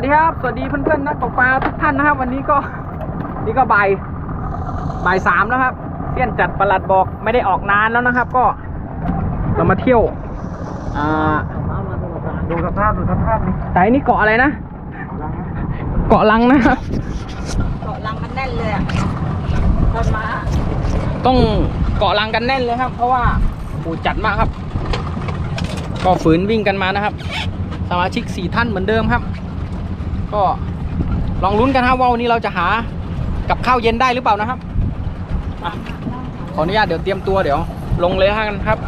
วัสดีครับ สวัสดีเพื่อนๆนักตกปลาทุกท่านนะครับ วันนี้ก็นี่ก็บ่ายบ่ายสามแล้วครับเสี้ยนจัดประหลัดบอกไม่ได้ออกนานแล้วนะครับ ก็เรามาเที่ยวอ่าดูสภาพดูสภาพนี่แต่อันนี่เกาะอะไรนะ เกาะลังนะครับ เกาะลังมันแน่นเลยอะต้นไม้อะต้องเกาะลังกันแน่นเลยครับ เพราะว่าโอ้จัดมากครับ ก็ฝืนวิ่งกันมานะครับ สมาชิกสี่ท่านเหมือนเดิมครับ ก็ลองลุ้นกันครับว่าวันนี้เราจะหากับข้าวเย็นได้หรือเปล่านะครับอะขออนุญาตเดี๋ยวเตรียมตัวเดี๋ยว ลงเลยกันครับ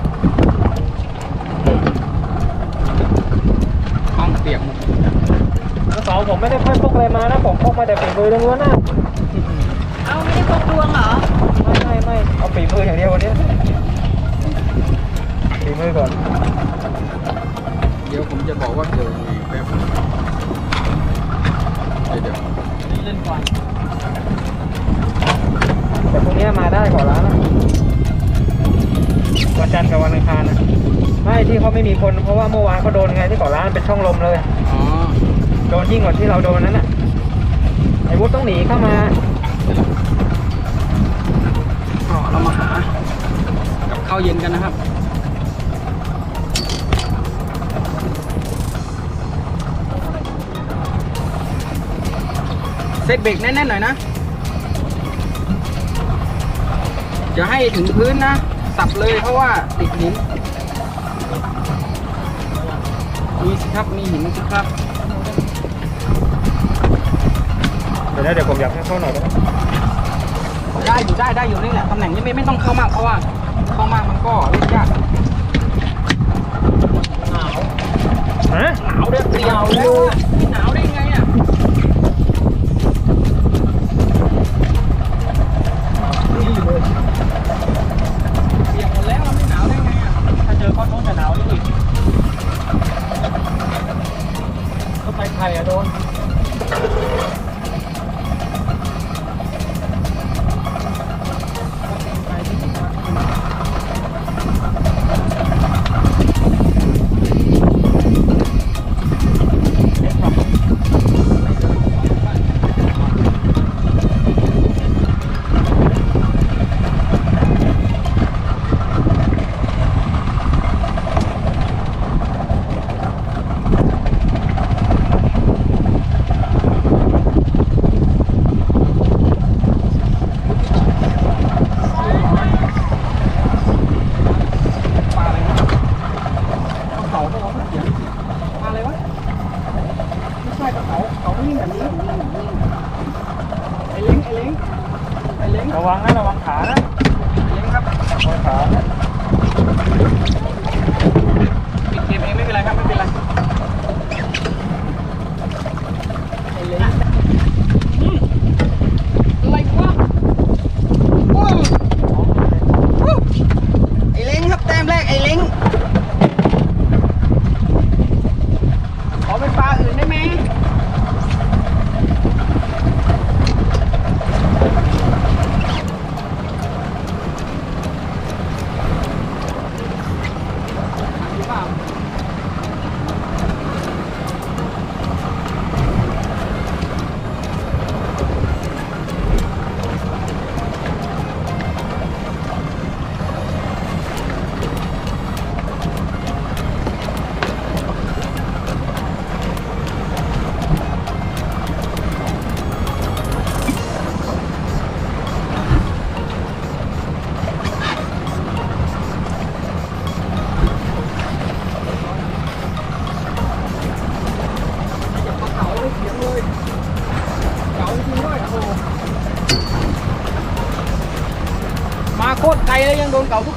ห้องเปียกหมดกระเป๋าผมไม่ได้ค่อยพกอะไรมานะผมพกมาแต่ฝีมือล้วนๆนะเอาไม่ได้พกดวงเหรอไม่ไม่ไม่เอาฝีมืออย่างเดียววันนี้ฝีมือก่อน เดี๋ยวผมจะบอกว่าเกิด ก่อนแต่พรุ่งนี้มาได้ก่อนร้านนะวันจันทร์กับวันอังคารนะไม่ที่เขาไม่มีคนเพราะว่าเมื่อวานเขาโดนไงที่ก่อนร้านเป็นช่องลมเลยอ๋อโดนยิ่งกว่าที่เราโดนนั้นน่ะไอ้วุฒิต้องหนีเข้ามาก็เรามาหากับข้าวเย็นกันนะครับ ตเบรกแน่นๆหน่อยนะอย่าให้ถึงพื้นนะสับเลยเพราะว่าติดหินมีสิครับมีหินสิครับเดี๋ยวนะเดี๋ยวผมอยากให้เข้าหน่อยได้ไหมได้อยู่ได้ได้อยู่นี่แหละตำแหน่งนี้ไม่ไม่ต้องเข้ามากเพราะว่าเข้ามากมันก็เล่นยากฮะหนาวเดือดเดียวแล้วอะไม่หนาวได้ ก้อนโน้นจะหนาวนี่อีกเข้าไปไข่อะโดน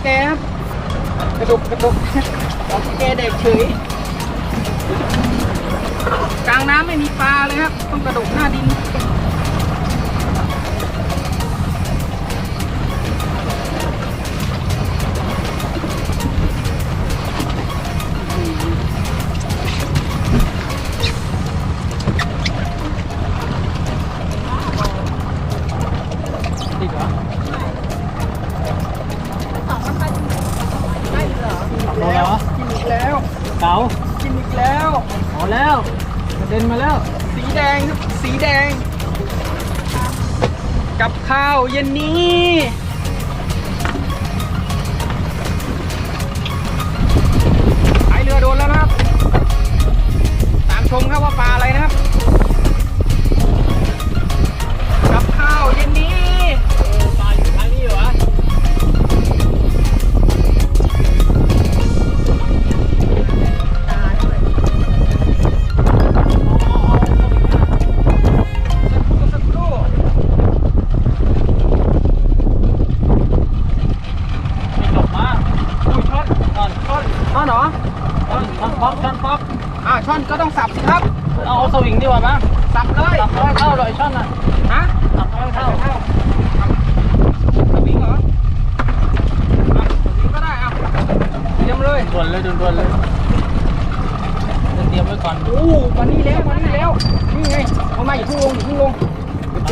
แกครับกระดุกกระดกเก่าทุกแกเด็กเฉยกลางน้ำไม่มีปลาเลยครับ ต้องกระดุกหน้าดิน เหรอสองโลแล้วเหรอกินอีกแล้วเก๋ากินอีกแล้วเอาแล้วกระเด็นมาแล้ว สีแดงครับสีแดง กับข้าวเย็นนี้ไอเรือโดนแล้วนะครับ ตามชมครับว่าปลาอะไรนะครับ กับข้าวเย็นนี้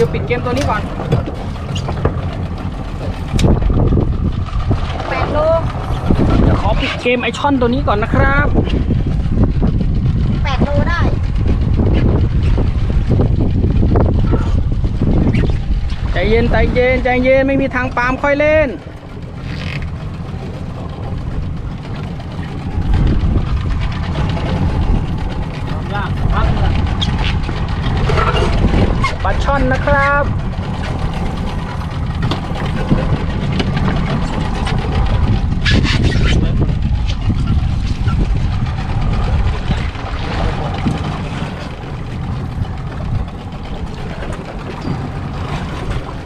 เดี๋ยวปิดเกมตัวนี้ก่อนแปดโลเดี๋ยวขอปิดเกมไอช่อนตัวนี้ก่อนนะครับแปดโลได้ใจเย็นใจเย็นใจเย็นไม่มีทางปาล์มค่อยเล่น ความยากพักเลย ปลาช่ อนนะครับ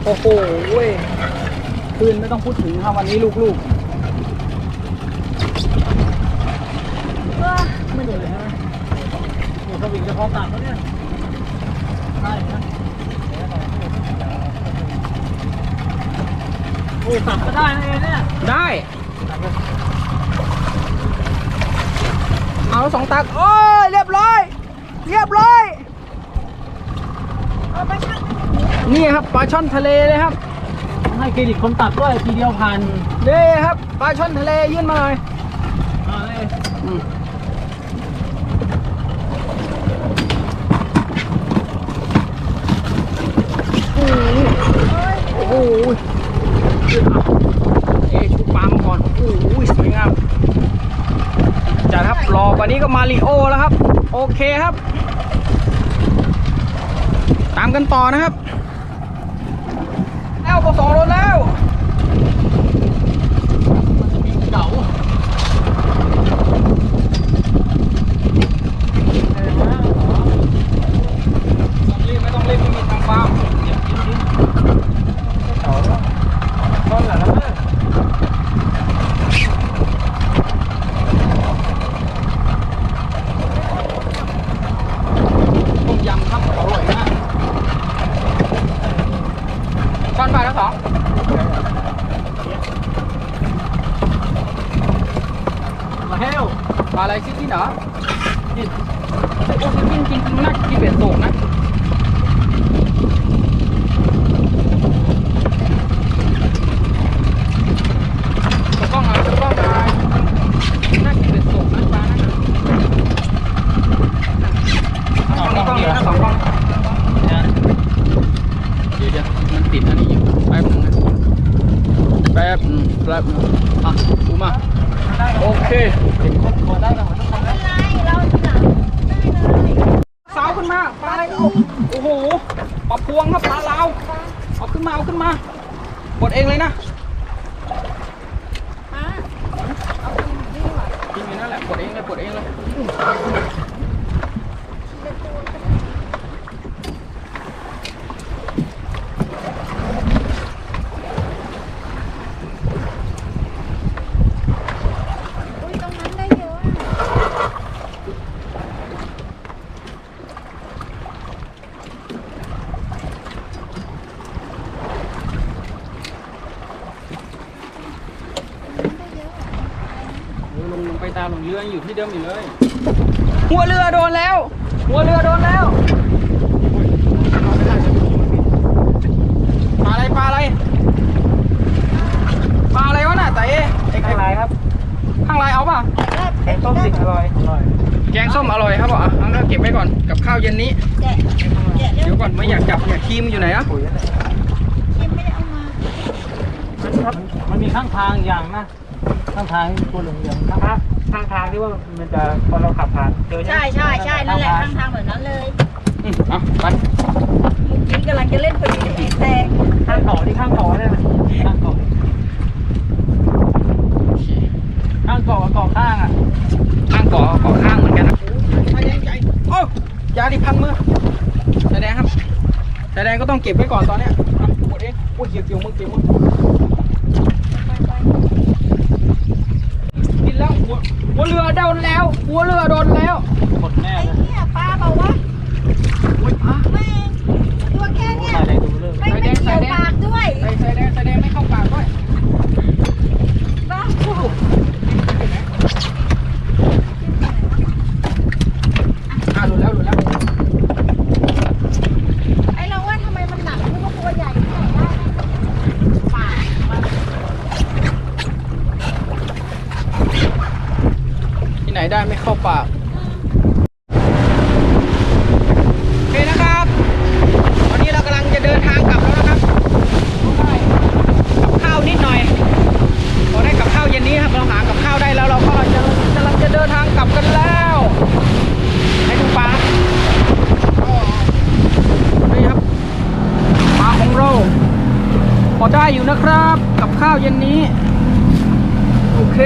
โอ้โหเว้ยคืนไม่ต้องพูดถึงครับวันนี้ลูกๆเออไม่โดนเลยใช่ไหมโอ้สวิงจะพอตัดแล้วเนี่ยได้นะโอ้ ตัดก็ได้นะเอเนี่ยๆได้ เอาสองตัก โอ้ย เรียบร้อย เรียบร้อยเอาไปชั่งนี่ครับปลาช่อนทะเลเลยครับ ให้เครดิตคนตัดด้วยทีเดียวผ่านนี่ครับปลาช่อนทะเลยื่นมาหน่อยมาเลยอืมโอ้โห โอ้โหเอะชูปลามาก่อนโอ้ยสวยงามจัดครับรอวันนี้ก็มาริโอแล้วครับ โอเคครับ ตามกันต่อนะครับ แล้วก็สองรถแล้ว เก๋า ต้องรีบไม่ต้องรีบไม่มีทางฟาร์ม ต้นเหรอแล้วมั้ง ต้มยำครับอร่อยมากช้อนปลาแล้วสอง มาเฮล ปลาอะไรซิกินเหรอ นี่โอ้ซิกินจริงน่ากินเบ็ดโศกนะกล้องหน่อยตะกล้องหน่อยน่ากินเบ็ดโศกนะปลานั่นน่ะ สองกล้อง กล้อง เดี นี้ ยว นะสองกล้อง เดี๋ยวเดี๋ยวมันติดอันนี้อยู่แป๊บนึงนะแป๊บนึงแป๊บนึงอะดูมา โอเค ขอได้กันหมดทุกคน ไม่เป็นไรเราจะได้เลย สาวขึ้นมาปลาอะไรโอ้โอ้โหปลาพวงครับปลาลาวเอาขึ้นมาเอาขึ้นมา กดเองเลยนะ กินอยู่นั่นแหละบดเองเลยบดเองเลย ลงลงไปตามหลง เรือยังอยู่ที่เดิมอยู่เลย หัวเรือโดนแล้ว หัวเรือโดนแล้วปลาอะไรปลาอะไรปลาอะไรวะน่ะแต่เอ๊ะไอ้ข้างไรครับ ข้างไรเอาป่ะแกงต้มสิงอร่อยอร่อย แกงส้มอร่อยครับอะงั้นก็เก็บไว้ก่อนกับข้าวเย็นนี้แกะแกะเร็เดี๋ยววก่อนไม่อยากจับเนี่ยครีมอยู่ไหนอะปุ๋ยนั่นแหละชิมไม่ได้เอามามันครับมันมีข้างทางอย่างนะข้างทางตัวเหลืองเหลืองข้างทาง ข้างทางที่ว่ามันจะพอเราขับผ่านเจอใช่ใช่ใช่นั่นแหละข้างทางแบบนั้นเลยอืมเอาไปเมื่อกี้กำลังจะเล่นพอดีไอ้แตงข้างเกาะที่ข้างเกาะนั่นนะข้างเกาะข้างเกาะกับเกาะข้างอะข้างเกาะเกาะข้างเหมือนกันนะชายแดงใหญ่โอ้ยาดิพันมือชายแดงครับชายแดงก็ต้องเก็บไว้ก่อนตอนเนี้ยอะปวดเองปวดเกี่ยวเกี่ยวมือเกี่ยวมือ ไปไป กินแล้ว หัวหัวเรือโดนแล้ว หัวเรือโดนแล้วหมดแน่ไอ้เลยเนี่ยปลาเปล่าวะโอ้ยอะแม่งตัวแค่เนี่ย ใส่อะไรดูเรื่อง ไม่ไม่เกี่ยวปากด้วย ใส่ชายแดงชายแดงไม่เข้าปากด้วย บ้าโอ้โห อะหลุดแล้วหลุดแล้ว ไอเราว่าทำไมมันหนักนึกว่าตัวใหญ่ที่ไหนได้นะปากมัน ที่ ไหนได้ไม่เข้าปากโอเคนะครับ ตอนนี้เรากำลังจะเดินทางกลับแล้วนะครับได้กับข้าวนิดหน่อยพอได้กับข้าวเย็นนี้ครับเราหากับข้าวได้แล้วเราก็จะกำลังจะเดินทางกลับกันแล้วให้ดูปลาก็นี่ครับปลาของเราพอได้อยู่นะครับ กับข้าวเย็นนี้ โอเค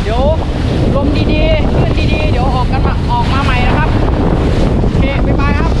เดี๋ยวลมดีๆคลื่นดีๆ เดี๋ยวออกกันมาออกมาใหม่นะครับ โอเค บ๊ายบายครับกลับบ้านแล้วครับ